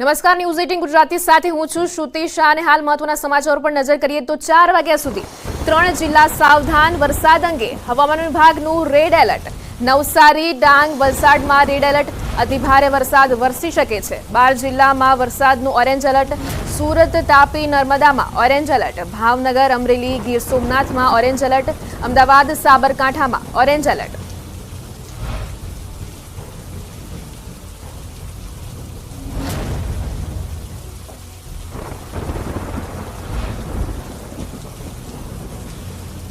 નમસ્કાર news eighteen Gujarati સાથે હું છું શ્રુતિ શાહ અને હાલ મહત્વના સમાચાર પર નજર કરીએ તો ચાર વાગ્યા સુધી ત્રણ જિલ્લા સાવધાન વરસાદ અંગે હવામાન વિભાગનું રેડ એલર્ટ. નવસારી, ડાંગ, વલસાડમાં રેડ એલર્ટ. અતિભારે વરસાદ વરસી શકે છે. બાર જિલ્લામાં વરસાદનું ઓરેન્જ એલર્ટ. સુરત, તાપી, નર્મદામાં ઓરેન્જ એલર્ટ. ભાવનગર, અમરેલી, ગીર સોમનાથમાં ઓરેન્જ એલર્ટ. અમદાવાદ, સાબરકાંઠામાં ઓરેન્જ એલર્ટ.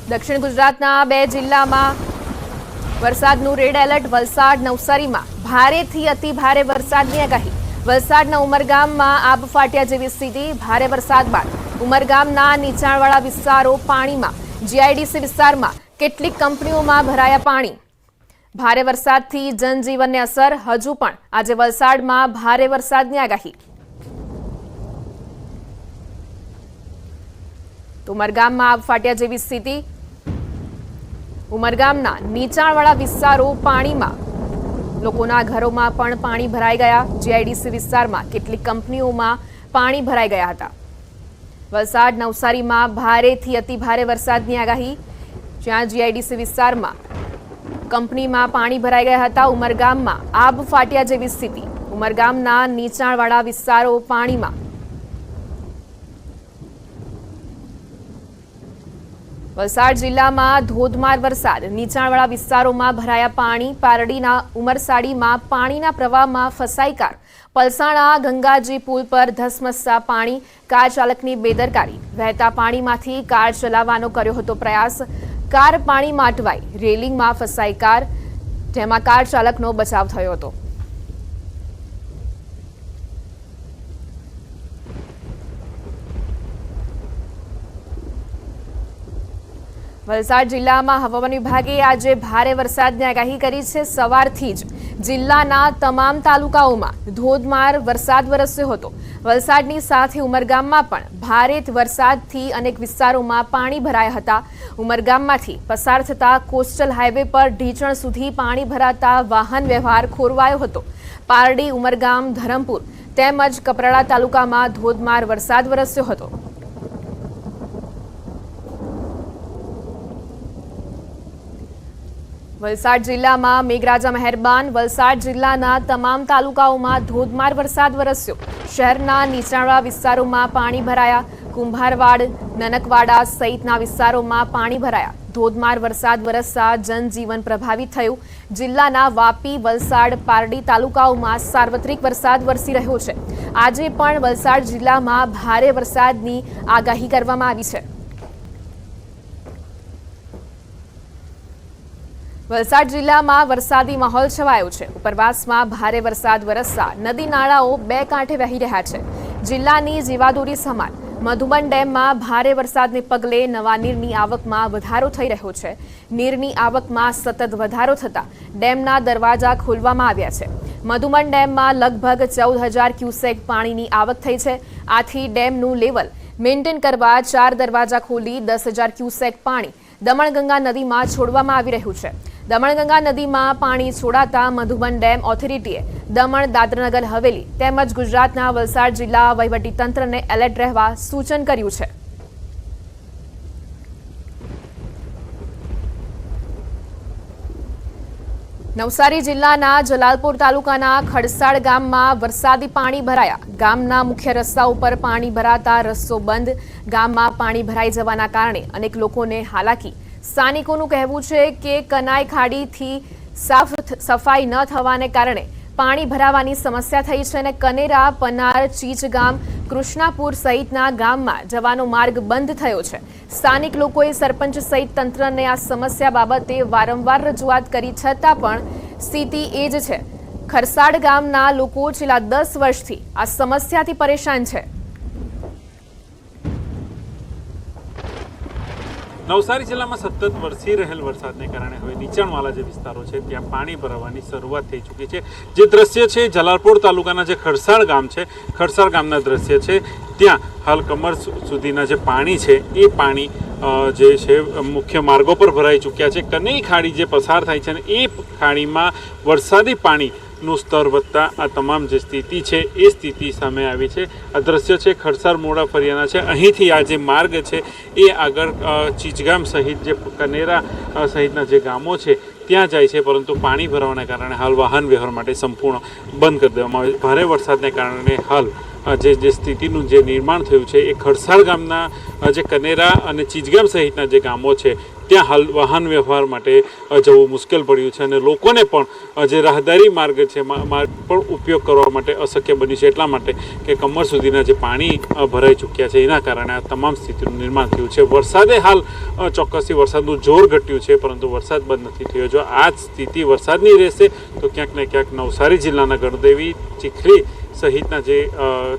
દક્ષિણ ગુજરાતના બે જિલ્લામાં વરસાદનું રેડ એલર્ટ, વલસાડ, નવસારીમાં ભારેથી અતિ ભારે વરસાદની આગાહી. વલસાડના ઉમરગામમાં આબ ફાટ્યા જેવી સ્થિતિ, ભારે વરસાદ બાદ. ઉમરગામના નીચાણવાળા વિસ્તારો પાણીમાં, જીઆઈડીસી વિસ્તારમાં કેટલીક કંપનીઓમાં ભરાયા પાણી. ભારે વરસાદથી જનજીવનને અસર, હજુ પણ આજે વલસાડમાં ભારે વરસાદની આગાહી. ઉમરગામમાં આબ ફાટ્યા જેવી સ્થિતિ ઉમરગામના નીચાણવાળા વિસ્તારો પાણીમાં. લોકોના ઘરોમાં પણ પાણી ભરાઈ ગયા. જીઆઈડીસી વિસ્તારમાં કેટલીક કંપનીઓમાં પાણી ભરાઈ ગયા હતા. વલસાડ નવસારીમાં ભારેથી અતિભારે વરસાદની આગાહી. જ્યાં જીઆઈડીસી વિસ્તારમાં કંપનીમાં પાણી ભરાઈ ગયા હતા, ઉમરગામમાં આબ ફાટ્યા જેવી સ્થિતિ. ઉમરગામના નીચાણવાળા વિસ્તારો પાણીમાં વલસાડ જિલ્લામાં ધોધમાર વરસાદ. નીચાણવાળા વિસ્તારોમાં ભરાયા પાણી, પારડીના ઉમરસાડીમાં પાણીના પ્રવાહમાં ફસાઈ કાર. પલસાણા, ગંગાજી પુલ પર ધસમસતા પાણી. કાર ચાલકની બેદરકારી. વહેતા પાણીમાંથી કાર ચલાવવાનો કર્યો હતો પ્રયાસ. કાર પાણીમાં અટવાઈ રેલિંગમાં ફસાઈ કાર, જેમાં કાર ચાલકનો બચાવ થયો હતો. વલસાડ જિલ્લામાં હવામાન વિભાગે આજે ભારે વરસાદની આગાહી કરી છે. સવારથી જ જિલ્લાના તમામ તાલુકાઓમાં ધોધમાર વરસાદ વરસ્યો હતો. વલસાડની સાથે ઉમરગામમાં પણ ભારે વરસાદથી અનેક વિસ્તારોમાં પાણી ભરાયા હતા. ઉમરગામમાંથી પસાર થતા કોસ્ટલ હાઈવે પર ઢીચણ સુધી પાણી ભરાતા વાહન વ્યવહાર ખોરવાયો હતો. પારડી, ઉમરગામ, ધરમપુર તેમજ કપરાડા તાલુકામાં ધોધમાર વરસાદ વરસ્યો હતો. વલસાડ જિલ્લામાં મેઘરાજા મહેરબાન. વલસાડ જિલ્લાના તમામ તાલુકાઓમાં ધોધમાર વરસાદ વરસ્યો. શહેરના નીચાણવાળા વિસ્તારોમાં પાણી ભરાયા. કુંભારવાડ, નનકવાડા સહિતના વિસ્તારોમાં પાણી ભરાયા. ધોધમાર વરસાદ વરસતા જનજીવન પ્રભાવિત થયું. જિલ્લાના વાપી, વલસાડ, પારડી તાલુકાઓમાં સાર્વત્રિક વરસાદ વરસી રહ્યો છે. આજે પણ વલસાડ જિલ્લામાં ભારે વરસાદની આગાહી કરવામાં આવી છે. વલસાડ જિલ્લામાં વરસાદી માહોલ છવાયો છે. ઉપરવાસમાં ભારે વરસાદ વરસતા નદી નાળાઓ બે કાંઠે વહી રહ્યા છે. જિલ્લાની જીવાદોરી સમાન. મધુબન ડેમમાં ભારે વરસાદને પગલે નવા નીરની આવકમાં વધારો થઈ રહ્યો છે. નીરની આવકમાં સતત વધારો થતાં ડેમના દરવાજા ખોલવામાં આવ્યા છે. મધુબન ડેમમાં લગભગ ચૌદ હજાર ક્યુસેક પાણીની આવક થઈ છે. આથી ડેમનું લેવલ મેન્ટેન કરવા ચાર દરવાજા ખોલી દસ હજાર ક્યુસેક પાણી દમણગંગા નદીમાં છોડવામાં આવી રહ્યું છે. દમણગંગા નદીમાં પાણી છોડાતા મધુબન ડેમ ઓથોરિટીએ દમણ, દાદરાનગર, હવેલી તેમજ ગુજરાતના વલસાડ જિલ્લા વહીવટીતંત્રને એલર્ટ રહેવા સૂચન કર્યું છે. નવસારી જિલ્લાના જલાલપુર તાલુકાના ખડસાળ ગામમાં વરસાદી પાણી ભરાયા. ગામના મુખ્ય રસ્તા ઉપર પાણી ભરાતા રસ્તો બંધ. ગામમાં પાણી ભરાઈ જવાના કારણે અનેક લોકોને હાલાકી. સ્થાનિકોનું કહેવું છે કે કનાઈ ખાડીથી સાફ સફાઈ ન થવાને કારણે પાણી ભરાવાની સમસ્યા થઈ છે અને કનેરા પનાર ચીચ ગામ, કૃષ્ણાપુર સહિતના ગામમાં જવાનો માર્ગ બંધ થયો છે. સ્થાનિક લોકોએ સરપંચ સહિત તંત્રને આ સમસ્યા બાબતે વારંવાર રજૂઆત કરી છતાં પણ સ્થિતિ એ જ છે. ખરસાડ ગામના લોકો છેલ્લા દસ વર્ષથી આ સમસ્યાથી પરેશાન છે. નવસારી જિલ્લામાં સતત વરસી રહેલ વરસાદને કારણે હવે નીચાણવાળા જે વિસ્તારો છે, ત્યાં પાણી ભરાવાની શરૂઆત થઈ ચૂકી છે. જે દ્રશ્ય છે જલાલપોર તાલુકાના જે ખરસાળ ગામ છે, ખરસાળ ગામના દ્રશ્ય છે, ત્યાં હાલ કમર સુધીના જે પાણી છે, એ પાણી જે છે, મુખ્ય માર્ગો પર ભરાઈ ચૂક્યા છે. કનઈ ખાડી જે પસાર થાય છે ને એ ખાડીમાં વરસાદી પાણી નું સ્તર વધતા આ તમામ જે સ્થિતિ છે, એ સ્થિતિ સામે આવી છે. આ દ્રશ્ય છે, ખડસાર મોડા ફરિયાના છે. અહીંથી આ જે માર્ગ છે, એ આગળ ચીચગામ સહિત જે કનેરા સહિતના જે ગામો છે, ત્યાં જાય છે. પરંતુ પાણી ભરાવાના કારણે હાલ વાહન વ્યવહાર માટે સંપૂર્ણ બંધ કરી દેવામાં આવે છે. ભારે વરસાદને કારણે હાલ જે જે સ્થિતિનું જે નિર્માણ થયું છે, એ ખડસાળ ગામના જે કનેરા અને ચીચગામ સહિતના જે ગામો છે ત્યાં હાલ વાહન વ્યવહાર માટે જવું મુશ્કેલ પડ્યું છે અને લોકોને પણ જે રાહદારી માર્ગ છે માર્ગ પણ ઉપયોગ કરવા માટે અશક્ય બન્યું છે. એટલા માટે કે કમર સુધીના જે પાણી ભરાઈ ચૂક્યા છે, એના કારણે આ તમામ સ્થિતિનું નિર્માણ થયું છે. વરસાદે હાલ ચોક્કસથી વરસાદનું જોર ઘટ્યું છે, પરંતુ વરસાદ બંધ નથી થયો. જો આ જ સ્થિતિ વરસાદની રહેશે, તો ક્યાંક ને ક્યાંક નવસારી જિલ્લાના ગણદેવી, ચીખલી સહિતના જે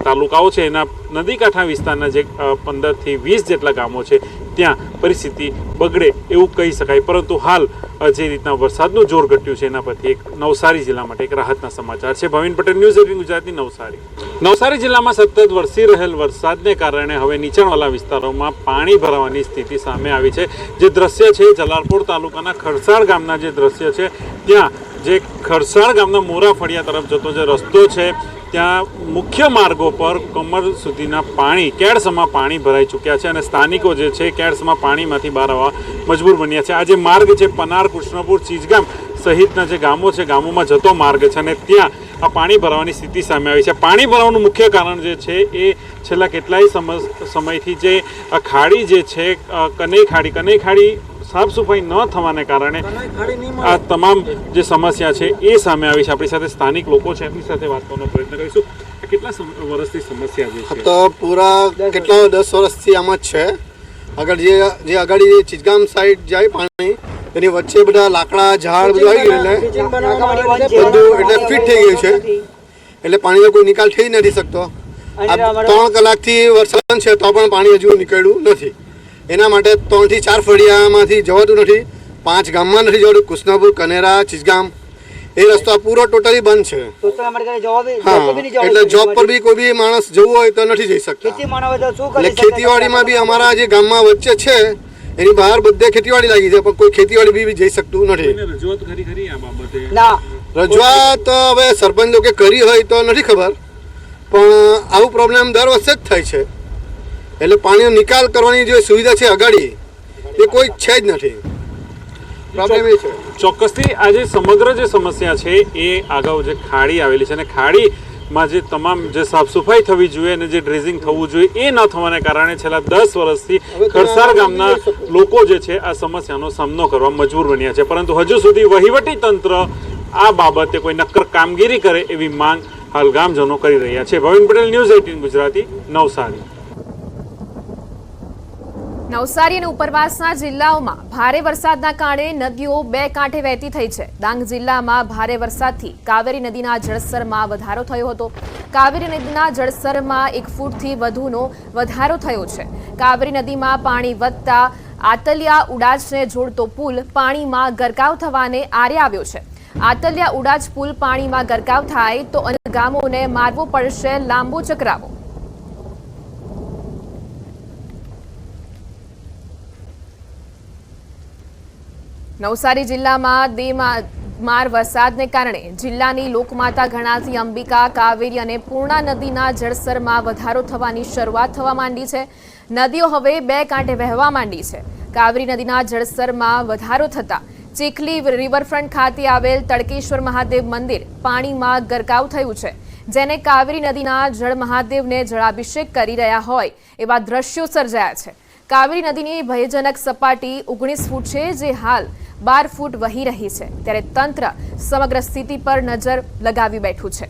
તાલુકાઓ છે, એના નદી કાંઠા વિસ્તારના જે પંદરથી વીસ જેટલા ગામો છે, ત્યાં પરિસ્થિતિ બગડે એવું કહી શકાય. પરંતુ હાલ જે રીતના વરસાદનું જોર ઘટ્યું છે, એના પરથી એક નવસારી જિલ્લા માટે એક રાહતના સમાચાર છે. Bhavin Patel, news eighteen Gujarati Navsari. Navsari જિલ્લામાં સતત વરસી રહેલ વરસાદને કારણે હવે નીચાણવાળા વિસ્તારોમાં પાણી ભરાવાની સ્થિતિ સામે આવી છે. જે દ્રશ્ય છે, જલાલપોર તાલુકાના ખરસાળ ગામના જે દ્રશ્ય છે, ત્યાં જે ખરસાણ ગામના મોરા ફળિયા તરફ જતો જે રસ્તો છે, ત્યાં મુખ્ય માર્ગો પર કમર સુધીના પાણી કેડસમાં પાણી ભરાઈ ચૂક્યા છે અને સ્થાનિકો જે છે કેડસમાં પાણીમાંથી બહાર આવવા મજબૂર બન્યા છે. આ જે માર્ગ છે, પનાર, કૃષ્ણપુર, ચીજગામ સહિતના જે ગામો છે, ગામોમાં જતો માર્ગ છે અને ત્યાં આ પાણી ભરાવાની સ્થિતિ સામે આવી છે. પાણી ભરાવાનું મુખ્ય કારણ જે છે, એ છેલ્લા કેટલાય સમય સમયથી જે ખાડી જે છે કનૈ ખાડી કનૈ ખાડી સાફ સફાઈ ન થવાને કારણે આ તમામ જે સમસ્યા છે એ સામે આવી છે. આપણી સાથે સ્થાનિક લોકો છે. એમની સાથે વાત કરવાનો પ્રયત્ન કરીશું. કેટલા વર્ષથી સમસ્યા છે? તો પૂરા કેટલા દસ વર્ષથી આમ જ છે. આગળ જે જે આગળ જે ચિચગામ સાઈડ જાય પાણી એની વચ્ચે બધા લાકડા ઝાડ બધું આવી ગયું એટલે બધું એટલે ફિટ થઈ ગયું છે. એટલે પાણીનો કોઈ નિકાલ થઈ નથી શકતો. ત્રણ કલાકથી વરસાદ છે તો પણ પાણી હજુ નીકળ્યું નથી. એના માટે ત્રણથી ચાર ફળિયામાંથી જવાતું નથી પાંચ ગામમાં નથી જવાતું કૃષ્ણપુર કનેરા ચિચગામ. એ રસ્તો પૂરો ટોટલી બંધ છે. હા એટલે જોબ પર બી કોઈ બી માણસ જવું હોય તો નથી જઈ શકતા. એટલે ખેતીવાડીમાં બી અમારા જે ગામમાં વચ્ચે છે એની બહાર બધે ખેતીવાડી લાગી છે પણ કોઈ ખેતીવાડી બી જઈ શકતું નથી. રજૂઆત હવે સરપંચ લોકો કરી હોય તો નથી ખબર પણ આવું પ્રોબ્લેમ દર વર્ષે જ થાય છે. એટલે પાણીનો નિકાલ કરવાની જે સુવિધા છે અગાડી એ કોઈ છે જ નથી. પ્રોબ્લેમ એ છે. ચોક્કસથી આ જે સમગ્ર જે સમસ્યા છે એ અગાઉ જે ખાડી આવેલી છે અને ખાડીમાં જે તમામ જે સાફ સફાઈ થવી જોઈએ અને જે ડ્રેઝિંગ થવું જોઈએ એ ન થવાને કારણે છેલ્લા દસ વર્ષથી ખરસાર ગામના લોકો જે છે આ સમસ્યાનો સામનો કરવા મજબૂર બન્યા છે. પરંતુ હજુ સુધી વહીવટી તંત્ર આ બાબતે કોઈ નક્કર કામગીરી કરે એવી માંગ હાલ ગામજનો કરી રહ્યા છે. Bhavin Patel news eighteen Gujarati Navsari. Navsari અને ઉપરવાસના જિલ્લાઓમાં ભારે વરસાદના કારણે નદીઓ બે કાંઠે વહેતી થઈ છે. ડાંગ જિલ્લામાં ભારે વરસાદથી કાવેરી નદીના જળસ્તરમાં વધારો થયો હતો. કાવેરી નદીના જળસ્તરમાં એક ફૂટથી વધુનો વધારો થયો છે. કાવેરી નદીમાં પાણી વધતા આતલિયા ઉડાજને જોડતો પુલ પાણીમાં ગરકાવ થવાને આરે આવ્યો છે. આતલિયા ઉડાજ પુલ પાણીમાં ગરકાવ થાય તો અન્ય ગામોને મારવો પડશે લાંબો ચક્રાવો. નવસારી જિલ્લામાં દેમાં માર વરસાદને કારણે જિલ્લાની લોકમાતા ગણાતી અંબિકા, કાવેરી અને પૂર્ણા નદીના જળસ્તરમાં વધારો થવાની શરૂઆત થવા માંડી છે. નદીઓ હવે બે કાંઠે વહેવા માંડી છે. કાવેરી નદીના જળસ્તરમાં વધારો થતાં ચીખલી રિવરફ્રન્ટ ખાતે આવેલ તડકેશ્વર મહાદેવ મંદિર પાણીમાં ગરકાવ થયું છે. જેને કાવેરી નદીના જળ મહાદેવને જળાભિષેક કરી રહ્યા હોય એવા દ્રશ્યો સર્જાયા છે. કાવેરી નદીની ભયજનક સપાટી ઓગણીસ ફૂટ છે, જે હાલ બાર ફૂટ વહી રહી છે. ત્યારે તંત્ર સમગ્ર સ્થિતિ પર નજર લગાવી બેઠું છે.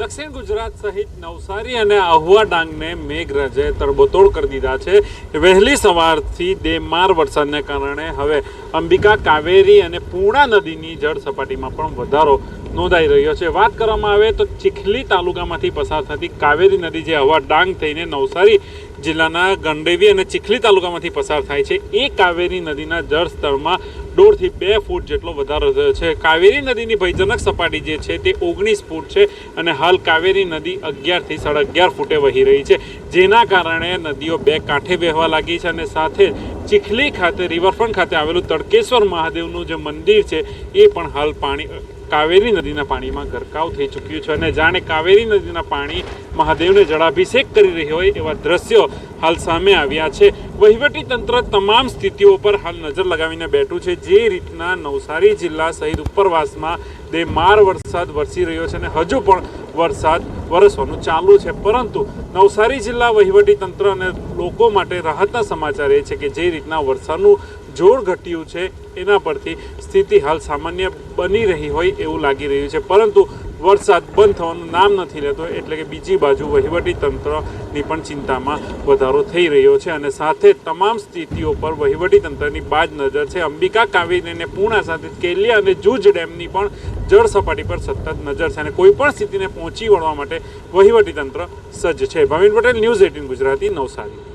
દક્ષિણ ગુજરાત સહિત નવસારી અને આહુવા ડાંગને મેઘરાજાએ તરબોતોડ કરી દીધા છે. વહેલી સવારથી દેમાર વરસાદને કારણે હવે અંબિકા કાવેરી અને પૂર્ણા નદીની જળ સપાટીમાં પણ વધારો નોંધાઈ રહ્યો છે. વાત કરવામાં આવે તો ચીખલી તાલુકામાંથી પસાર થતી કાવેરી નદી જે હવા ડાંગ થઈને નવસારી જિલ્લાના ગંડેવી અને ચીખલી તાલુકામાંથી પસાર થાય છે. એ કાવેરી નદીના જળસ્તરમાં દોઢથી બે ફૂટ જેટલો વધારો થયો છે. કાવેરી નદીની ભયજનક સપાટી જે છે તે ઓગણીસ ફૂટ છે અને હાલ કાવેરી નદી અગિયારથી સાડા અગિયાર ફૂટે વહી રહી છે. જેના કારણે નદીઓ બે કાંઠે વહેવા લાગી છે અને સાથે ચીખલી ખાતે, રિવરફ્રન્ટ ખાતે આવેલું તડકેશ્વર મહાદેવનું જે મંદિર છે, એ પણ હાલ પાણી કાવેરી નદીના પાણીમાં ગરકાવ થઈ ચૂક્યું છે અને જાણે કાવેરી નદીના પાણી મહાદેવને જળાભિષેક કરી રહ્યો હોય એવા દ્રશ્યો હાલ સામે આવ્યા છે. વહીવટી તંત્ર તમામ સ્થિતિઓ પર હાલ નજર લગાવીને બેઠું છે. જે રીતના નવસારી જિલ્લા સહિત ઉપરવાસમાં બેમાર વરસાદ વરસી રહ્યો છે અને હજુ પણ વરસાદ વરસવાનું ચાલુ છે. પરંતુ નવસારી જિલ્લા વહીવટી તંત્ર અને લોકો માટે રાહતના સમાચાર એ છે કે જે રીતના વરસાદનું જોર ઘટ્યું છે એના પરથી સ્થિતિ હાલ સામાન્ય બની રહી હોય એવું લાગી રહ્યું છે. પરંતુ વરસાદ બંધ થવાનું નામ નથી લેતો, એટલે કે બીજી બાજુ વહીવટી તંત્રની પણ ચિંતામાં વધારો થઈ રહ્યો છે અને સાથે તમામ સ્થિતિઓ પર વહીવટી તંત્રની બાજ નજર છે. અંબિકા કાવેરી અને પૂર્ણા સાથે કેલિયા અને જૂજ ડેમની પણ જળ સપાટી પર સતત નજર છે અને કોઈપણ સ્થિતિને પહોંચી વળવા માટે વહીવટી તંત્ર સજ્જ છે. Bhavin Patel, news eighteen Gujarati, Navsari.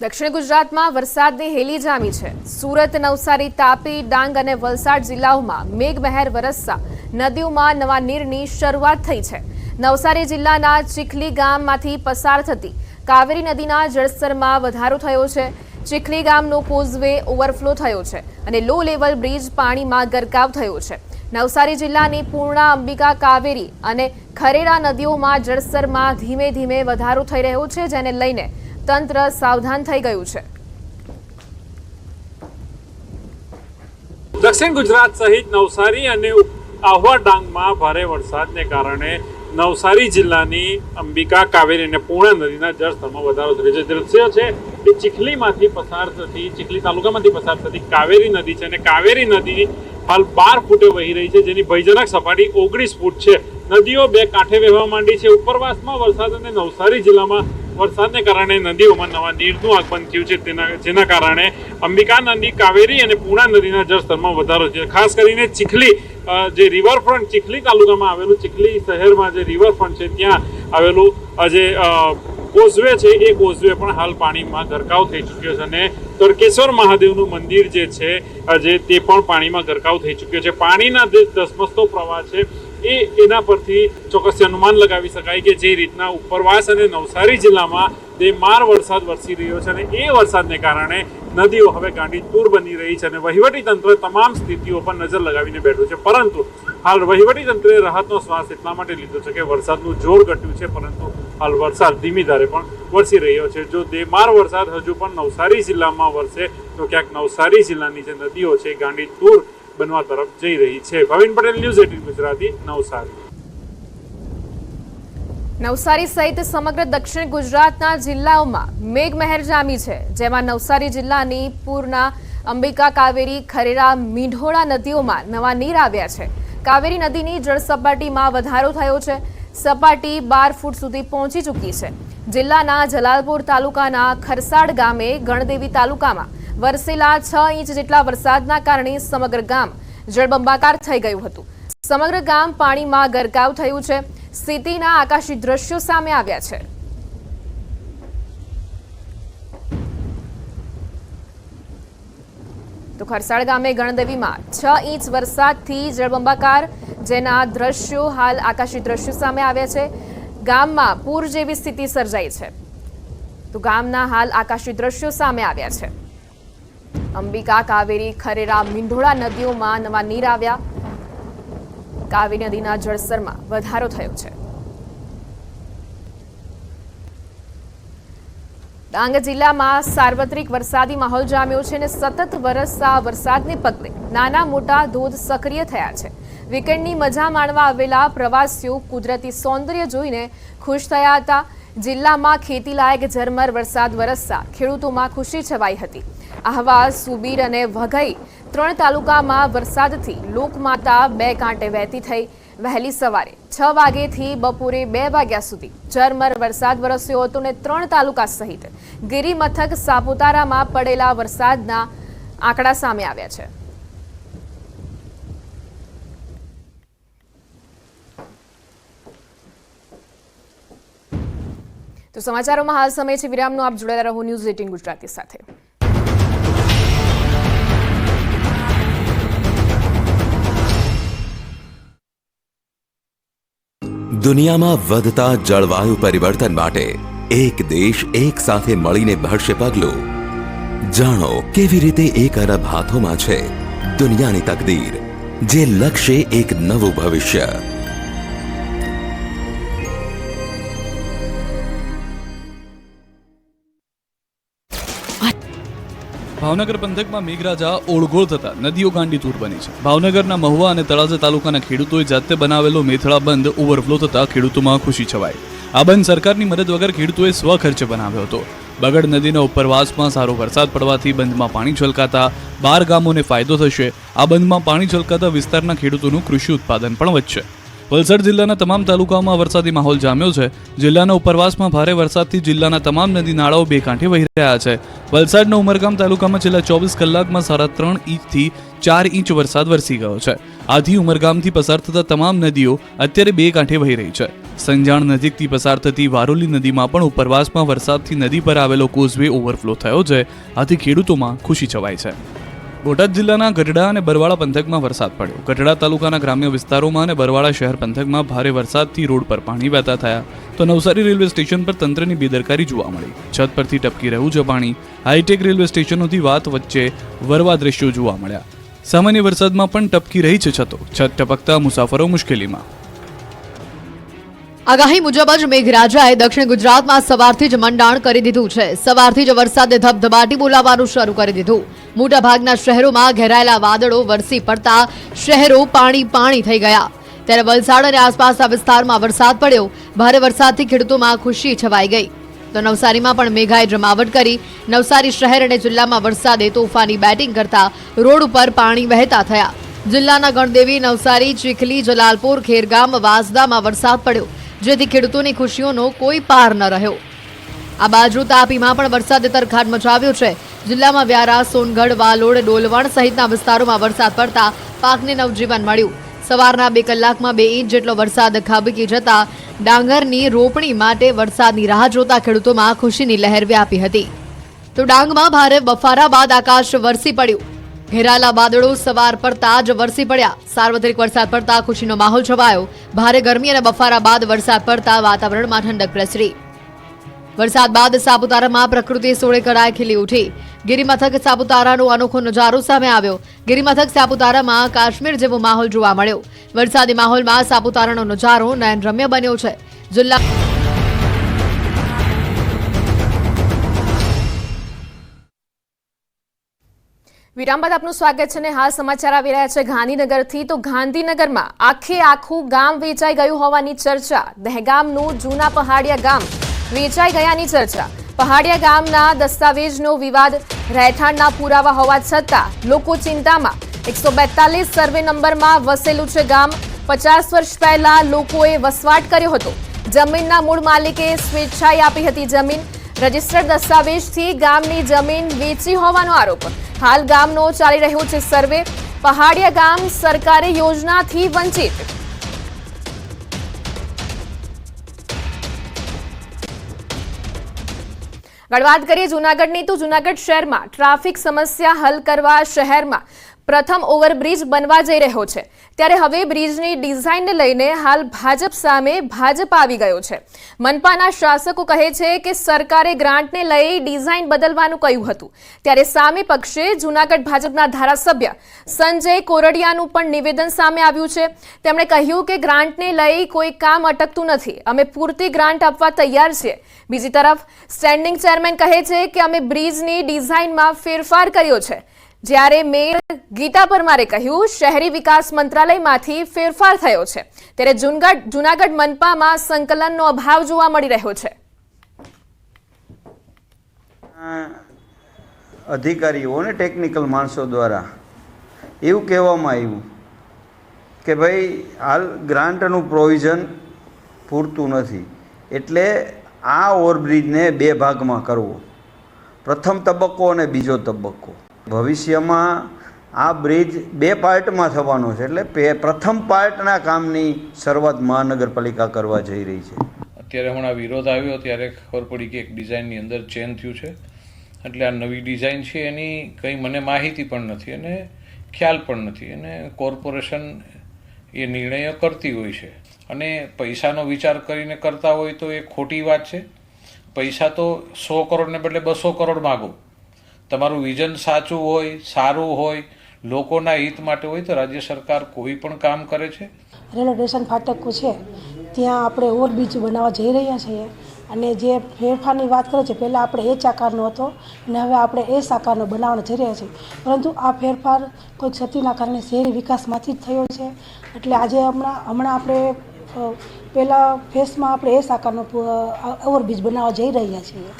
દક્ષિણ ગુજરાતમાં વરસાદની હેલી જામી છે. સુરત, નવસારી, તાપી, ડાંગ અને વલસાડ જિલ્લાઓમાં મેઘમહેર વરસતા નદીઓમાં નવા નીરની શરૂઆત થઈ છે. નવસારી જિલ્લાના ચીખલી ગામમાંથી પસાર થતી કાવેરી નદીના જળસ્તરમાં વધારો થયો છે. ચીખલી ગામનો કોઝવે ઓવરફ્લો થયો છે અને લો લેવલ બ્રિજ પાણીમાં ગરકાવ થયો છે. નવસારી જિલ્લાની પૂર્ણા, અંબિકા, કાવેરી અને ખરેરા નદીઓમાં જળસ્તરમાં ધીમે ધીમે વધારો થઈ રહ્યો છે, જેને લઈને તંત્ર સાવધાન થઈ ગયું છે. દક્ષિણ ગુજરાત સહિત નવસારી અને આહવા ડાંગમાં ભારે વરસાદને કારણે નવસારી જિલ્લાની અંબિકા કાવેરી અને પૂર્ણા નદીના જળસ્તરમાં વધારો થયો છે. દ્રશ્ય છે એ ચીખલીમાંથી પસાર થતી, ચીખલી તાલુકામાંથી પસાર થતી કાવેરી નદી છે અને કાવેરી નદી હાલ બાર ફૂટે વહી રહી છે, જેની ભયજનક સપાટી ઓગણીસ ફૂટ છે. નદીઓ બે કાંઠે વહેવા માંડી છે. ઉપરવાસમાં વરસાદ અને નવસારી જિલ્લામાં વરસાદને કારણે નદીઓમાં નવા નીરનું આગમન થયું છે. તેના, જેના કારણે અંબિકા નદી, કાવેરી અને પૂર્ણા નદીના જળસ્તરમાં વધારો છે. ખાસ કરીને ચીખલી જે રિવરફ્રન્ટ ચીખલી તાલુકામાં આવેલું ચીખલી શહેરમાં જે રિવરફ્રન્ટ છે, ત્યાં આવેલું જે કોઝવે છે, એ કોઝવે પણ હાલ પાણીમાં ગરકાવ થઈ ચૂક્યો છે અને તરકેશ્વર મહાદેવનું મંદિર જે છે જે તે પણ પાણીમાં ગરકાવ થઈ ચૂક્યો છે. પાણીના જે ધસમસતો પ્રવાહ છે એ એના પરથી ચોક્કસ અનુમાન લગાવી શકાય કે જે રીતના ઉપરવાસ અને નવસારી જિલ્લામાં બેમાર વરસાદ વરસી રહ્યો છે અને એ વરસાદને કારણે નદીઓ હવે ગાંડીતુર બની રહી છે અને વહીવટી તંત્ર તમામ સ્થિતિઓ પર નજર લગાવીને બેઠું છે. પરંતુ હાલ વહીવટી તંત્રે રાહતનો શ્વાસ એટલા માટે લીધો છે કે વરસાદનું જોર ઘટ્યું છે, પરંતુ હાલ વરસાદ ધીમી ધારે પણ વરસી રહ્યો છે. જો દેમાર વરસાદ હજુ પણ નવસારી જિલ્લામાં વરસે, તો ક્યાંક નવસારી જિલ્લાની જે નદીઓ છે ગાંડીતુર બનવા તરફ જઈ રહી છે. Bhavin Patel, news eighteen Gujarati, Navsari. Navsari સહિત સમગ્ર દક્ષિણ ગુજરાતના જિલ્લાઓમાં મેઘમહેર જામી છે, જેમાં નવસારી જિલ્લાની પૂરના અંબિકા કાવેરી, ખરેરા, મીંઢોળા નદીઓમાં નવા નીર આવ્યા છે. કાવેરી નદીની જળસપાટીમાં વધારો થયો છે. સપાટી બાર ફૂટ સુધી પહોંચી ચૂકી છે. જિલ્લાના જલાલપુર તાલુકાના ખરસાડ ગામે ગણદેવી તાલુકામાં વરસેલા છ ઇંચ જેટલા વરસાદના કારણે સમગ્ર ગામ જળબંબાકાર થઈ ગયું હતું. સમગ્ર ગામ પાણીમાં ગરકાવ થયું છે. સ્થિતિના આકાશી દ્રશ્યો સામે આવ્યા છે. તો ખરસાળ ગામે ગણદેવીમાં છ ઇંચ વરસાદથી જળબંબાકાર જેના દ્રશ્યો હાલ આકાશી દ્રશ્યો સામે આવ્યા છે. ગામમાં પૂર જેવી સ્થિતિ સર્જાઈ છે. તો ગામના હાલ આકાશી દ્રશ્યો સામે આવ્યા છે. અંબિકા કાવેરી, ખરેરા, મીંઢોળા નદીઓમાં નવા નીર આવ્યા. કાવેરી નદીના જળસ્તરમાં વધારો થયો છે. ડાંગ જિલ્લામાં સાર્વત્રિક વરસાદી માહોલ જામ્યો છે અને સતત વરસતા વરસાદને પગલે નાના મોટા ધોધ સક્રિય થયા છે. વીકેન્ડની મજા માણવા આવેલા પ્રવાસીઓ કુદરતી સૌંદર્ય જોઈને ખુશ થયા હતા. જિલ્લામાં ખેતીલાયક ઝરમર વરસાદ વરસતા ખેડૂતોમાં ખુશી છવાઈ હતી. આહવા સુબીર અને વઘઈ ત્રણ તાલુકામાં વરસાદથી લોકમાતા બે કાંટે વહેતી થઈ. વહેલી સવારે છ વાગ્યેથી બપોરે બે વાગ્યા સુધી ઝરમર વરસાદ વરસ્યો હતો ને ત્રણ તાલુકા સહિત ગિરિમથક, સાપુતારામાં પડેલા વરસાદના આંકડા સામે આવ્યા છે. તો સમાચારોમાં હાલ સમય છે. વિરામનો આપ જોડાયેલા રહો ન્યૂઝ એટીન ગુજરાતી સાથે. દુનિયામાં વધતા જળવાયુ પરિવર્તન માટે એક દેશ એક સાથે મળીને ભરશે પગલું. જાણો કેવી રીતે એક અરબ હાથોમાં છે દુનિયાની તકદીર, જે લક્ષ્ય એક નવું ભવિષ્ય. ભાવનગર પંથકમાં મેઘરાજા ઓળગોળ થતા નદીઓ ગાંડીતુર બની છે. ભાવનગરના મહુવા અને તળાજા તાલુકાના ખેડૂતોએ જાતે બનાવેલો મેથળા બંધ ઓવરફ્લો થતા ખેડૂતોમાં ખુશી છવાઈ. આ બંધ સરકારની મદદ વગર ખેડૂતોએ સ્વખર્ચે બનાવ્યો હતો. બગડ નદીના ઉપરવાસમાં સારો વરસાદ પડવાથી બંધમાં પાણી છલકાતા બાર ગામોને ફાયદો થશે. આ બંધમાં પાણી છલકાતા વિસ્તારના ખેડૂતોનું કૃષિ ઉત્પાદન પણ વધશે. વલસાડ જિલ્લાના તમામ તાલુકાઓમાં વરસાદી માહોલ જામ્યો છે. જિલ્લાના ઉપરવાસમાં ભારે વરસાદથી જિલ્લાના તમામ નદી નાળાઓ બે કાંઠે વહી રહ્યા છે. વલસાડના ઉમરગામ તાલુકામાં છેલ્લા ચોવીસ કલાકમાં સાડા ત્રણ ઇંચથી ચાર ઇંચ વરસાદ વરસી ગયો છે. આથી ઉમરગામથી પસાર થતા તમામ નદીઓ અત્યારે બે કાંઠે વહી રહી છે. સંજાણ નજીકથી પસાર થતી વારોલી નદીમાં પણ ઉપરવાસમાં વરસાદથી નદી પર આવેલો કોઝવે ઓવરફ્લો થયો છે. આથી ખેડૂતોમાં ખુશી છવાય છે. બોટાદ જિલ્લાના ગઢડા અને બરવાળા પંથકમાં વરસાદ પડ્યો. ગઢડા તાલુકાના ગ્રામ્ય વિસ્તારોમાં અને બરવાળા શહેર પંથકમાં ભારે વરસાદથી રોડ પર પાણી વહેતા થયા. તો નવસારી રેલવે સ્ટેશન પર તંત્રની બેદરકારી જોવા મળી. છત પરથી ટપકી રહ્યું છે પાણી. હાઈટેક રેલવે સ્ટેશનોથી વાત વચ્ચે વરવા દ્રશ્યો જોવા મળ્યા. સામાન્ય વરસાદમાં પણ ટપકી રહી છે છતો. છત ટપકતા મુસાફરો મુશ્કેલીમાં. આગાહી મુજબ જ મેઘરાજાએ દક્ષિણ ગુજરાતમાં સવારથી જ મંડાણ કરી દીધું છે. સવારથી જ વરસાદે ધબધબાટી બોલાવવાનું શરૂ કરી દીધું. મોટાભાગના શહેરોમાં ઘેરાયેલા વાદળો વરસી પડતા શહેરો પાણી પાણી થઈ ગયા. ત્યારે વલસાડ અને આસપાસના વિસ્તારમાં વરસાદ પડ્યો. ભારે વરસાદથી ખેડૂતોમાં ખુશી છવાઈ ગઈ. તો નવસારીમાં પણ મેઘાએ જમાવટ કરી. નવસારી શહેર અને જિલ્લામાં વરસાદે તોફાની બેટિંગ કરતા રોડ ઉપર પાણી વહેતા થયા. જિલ્લાના ગણદેવી, નવસારી, ચીખલી, જલાલપુર, ખેરગામ, વાસદામાં વરસાદ પડ્યો. જેથી ખેડૂતોની ખુશીઓનો કોઈ પાર ન રહ્યો. આ બાજુ તાપીમાં પણ વરસાદે તરખાટ મચાવ્યો છે. જિલ્લામાં વ્યારા, સોનગઢ, વાલોડ, ડોલવણ સહિતના વિસ્તારોમાં વરસાદ પડતા પાકને નવજીવન મળ્યું. સવારના બે કલાકમાં બે ઇંચ જેટલો વરસાદ ખાબકી જતા ડાંગરની રોપણી માટે વરસાદની રાહ જોતા ખેડૂતોમાં ખુશીની લહેર વ્યાપી હતી. તો ડાંગમાં ભારે બફારા બાદ આકાશ વરસી પડ્યું. ઘેરાયેલા વાદળો સવાર પડતા જ વરસી પડ્યા. સાર્વત્રિક વરસાદ પડતા ખુશીનો માહોલ છવાયો. ભારે ગરમી અને બફારા બાદ વરસાદ પડતા વાતાવરણમાં ઠંડક પ્રસરી. વરસાદ બાદ સાપુતારામાં પ્રકૃતિ સોળે કળાએ ખીલી ઉઠી. ગિરિમથક સાપુતારાનો અનોખો નજારો સામે આવ્યો. ગિરિમથક સાપુતારામાં કાશ્મીર જેવો માહોલ જોવા મળ્યો. વરસાદી માહોલમાં સાપુતારાનો નજારો નયનરમ્ય બન્યો છે. જિલ્લા વિરામ બાદ આપનું સ્વાગત છે અને હાલ સમાચાર આવી રહ્યા છે ગાંધીનગરથી. તો ગાંધીનગરમાં આખે આખું ગામ વેચાઈ ગયું હોવાની ચર્ચા. દહેગામનું જૂના પહાડિયા ગામ વેચાઈ ગયાની ચર્ચા. પહાડિયા ગામના દસ્તાવેજનો વિવાદ, રહેઠાણના પુરાવા હોવા છતાં લોકો ચિંતામાં. એકસો બેતાલીસ સર્વે નંબરમાં વસેલું છે ગામ. પચાસ વર્ષ પહેલા લોકોએ વસવાટ કર્યો હતો. જમીનના મૂળ માલિકે સ્વેચ્છાએ આપી હતી જમીન. રજિસ્ટર્ડ દસ્તાવેજથી ગામની જમીન વેચી હોવાનો આરોપ. હાલ ગામનો ચાલી રહ્યો છે સર્વે. પહાડિયા ગામ સરકારી યોજનાથી વંચિત. વાત કરીએ જૂનાગઢની તો જૂનાગઢ શહેરમાં ટ્રાફિક સમસ્યા હલ કરવા શહેરમાં પ્રથમ ઓવરબ્રિજ બનવા જઈ રહ્યો છે. ત્યારે હવે બ્રિજની ડિઝાઇનને લઈને હાલ ભાજપ સામે ભાજપ આવી ગયો છે. મનપાના શાસકો કહે છે કે સરકારે ગ્રાન્ટને લઈ ડિઝાઇન બદલવાનું કહ્યું હતું. ત્યારે સામે પક્ષે જૂનાગઢ ભાજપના ધારાસભ્ય સંજય કોરડિયાનું પણ નિવેદન સામે આવ્યું છે. તેમણે કહ્યું કે ગ્રાન્ટને લઈ કોઈ કામ અટકતું નથી. અમે પૂરતી ગ્રાન્ટ આપવા તૈયાર છીએ. બીજી તરફ, સ્ટેન્ડિંગ ચેરમેન કહે છે કે અમે બ્રિજની ડિઝાઇનમાં ફેરફાર કર્યો છે. જ્યારે મેયર ગીતા પરમારે કહ્યું, શહેરી વિકાસ મંત્રાલયમાંથી ફેરફાર થયો છે. ત્યારે જૂનગઢ, જૂનાગઢ મનપામાં સંકલનનો અભાવ જોવા મળી રહ્યો છે. અધિકારીઓ અને ટેકનિકલ માણસો દ્વારા એવું કહેવામાં આવ્યું કે ભાઈ, હાલ ગ્રાન્ટનું પ્રોવિઝન પૂરતું નથી. એટલે આ ઓવરબ્રિજને બે ભાગમાં કરવો. પ્રથમ તબક્કો અને બીજો તબક્કો. ભવિષ્યમાં આ બ્રિજ બે પાર્ટમાં થવાનો છે, એટલે પ્રથમ પાર્ટના કામની શરૂઆત મહાનગરપાલિકા કરવા જઈ રહી છે. અત્યારે હમણાં વિરોધ આવ્યો, ત્યારે ખબર પડી કે એક ડિઝાઇનની અંદર ચેન્જ થયું છે. એટલે આ નવી ડિઝાઇન છે, એની કંઈ મને માહિતી પણ નથી અને ખ્યાલ પણ નથી. અને કોર્પોરેશન એ નિર્ણયો કરતી હોય છે. અને પૈસાનો વિચાર કરીને કરતા હોય તો એ ખોટી વાત છે. પૈસા તો સો કરોડને બદલે બસો કરોડ માગો. તમારું વિઝન સાચું હોય, સારું હોય, લોકોના હિત માટે હોય તો રાજ્ય સરકાર કોઈ પણ કામ કરે છે? રેલવે સ્ટેશન ફાટકું છે. ત્યાં આપણે ઓવરબ્રિજ બનાવવા જઈ રહ્યા છીએ અને જે ફેરફારની વાત કરે છે, પહેલાં આપણે એ આકારનો હતો અને હવે આપણે એ આકારનો બનાવવાનો જઈ રહ્યા છીએ. પરંતુ આ ફેરફાર કોઈ ક્ષતિના કારણે શહેરી વિકાસમાંથી જ થયો છે. એટલે આજે હમણાં હમણાં આપણે પહેલાં ફેસમાં આપણે એ આકારનો ઓવરબ્રિજ બનાવવા જઈ રહ્યા છીએ.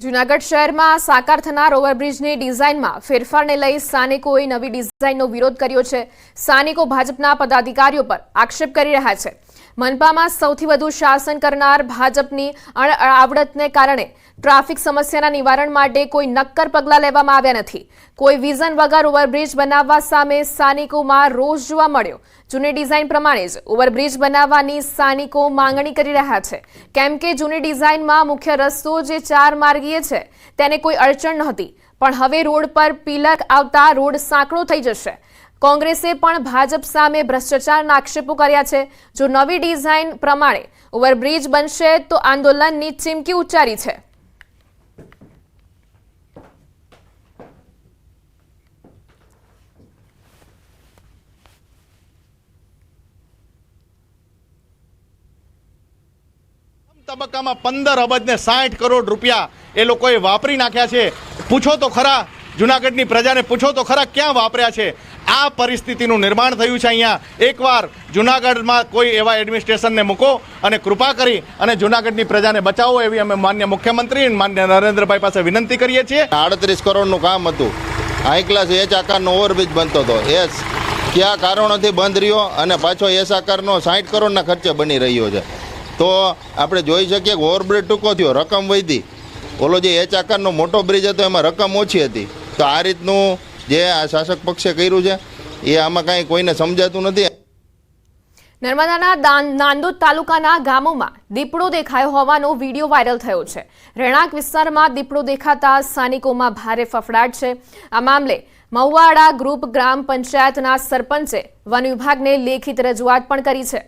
જૂનાગઢ શહેરમાં સાકાર થનાર ઓવરબ્રિજની ડિઝાઇનમાં ફેરફારને લઈ સ્થાનિકોએ નવી ડિઝાઇનનો વિરોધ કર્યો છે. સ્થાનિકો ભાજપના પદાધિકારીઓ પર આક્ષેપ કરી રહ્યા છે. મનપામાં સૌથી વધુ શાસન કરનાર ભાજપની આવડતને કારણે ટ્રાફિક સમસ્યાના નિવારણ માટે કોઈ નક્કર પગલાં લેવામાં આવ્યા નથી. કોઈ વિઝન વગર ઓવરબ્રિજ બનાવવા સામે સ્થાનિકોમાં રોષ જોવા મળ્યો. જૂની ડિઝાઇન પ્રમાણે જ ઓવરબ્રિજ બનાવવાની સ્થાનિકો માંગણી કરી રહ્યા છે. કેમ કે જૂની ડિઝાઇનમાં મુખ્ય રસ્તો જે ચાર માર્ગીય છે, તેને કોઈ અડચણ નહોતી. પણ હવે રોડ પર પિલર આવતા રોડ સાંકડો થઈ જશે. કોંગ્રેસે પણ ભાજપ સામે ભ્રષ્ટાચારના આક્ષેપો કર્યા છે. જો નવી ડિઝાઇન પ્રમાણે ઓવરબ્રિજ બનશે, તો આંદોલનની ચીમકી ઉચ્ચારી છે. તબક્કામાં પંદર અબજ ને સાઠ કરોડ રૂપિયા એ લોકોએ વાપરી નાખ્યા છે. પૂછો તો ખરા જુનાગઢની પ્રજાને પૂછો તો ખરા ક્યાં વાપર્યા છે? આ પરિસ્થિતિનું નિર્માણ થયું છે અહીંયા. એકવાર જુનાગઢમાં કોઈ એવા એડમિનિસ્ટ્રેશનને મૂકો અને કૃપા કરી અને જુનાગઢની પ્રજાને બચાવો એવી અમે માન્ય મુખ્યમંત્રી માન્ય નરેન્દ્રભાઈ પાસે વિનંતી કરીએ છીએ. આડત્રીસ કરોડનું કામ હતું. હાઈ ક્લાસ એચ આકારનો ઓવરબ્રિજ બનતો હતો. એ કયા કારણોથી બંધ રહ્યો અને પાછો એસ આકારનો સાઠ કરોડના ખર્ચે બની રહ્યો છે. તો આપણે જોઈ શકીએ કે ઓવરબ્રિજ ટૂંકો થયો, રકમ વધી. ઓલો જે એચ આકારનો મોટો બ્રિજ હતો, એમાં રકમ ઓછી હતી. તો આ રીતનું જે આ શાસક પક્ષે કર્યું છે, એ આમાં કાંઈ કોઈને સમજાતું નથી. નર્મદાના નાંદોદ તાલુકાના ગામોમાં દીપડો દેખાયો હોવાનો વીડિયો વાયરલ થયો છે. રહેણાંક વિસ્તારમાં દીપડો દેખાતા સ્થાનિકોમાં ભારે ફફડાટ છે. આ મામલે મહુવાડા ગ્રુપ ગ્રામ પંચાયતના સરપંચે વન વિભાગને લેખિત રજૂઆત પણ કરી છે.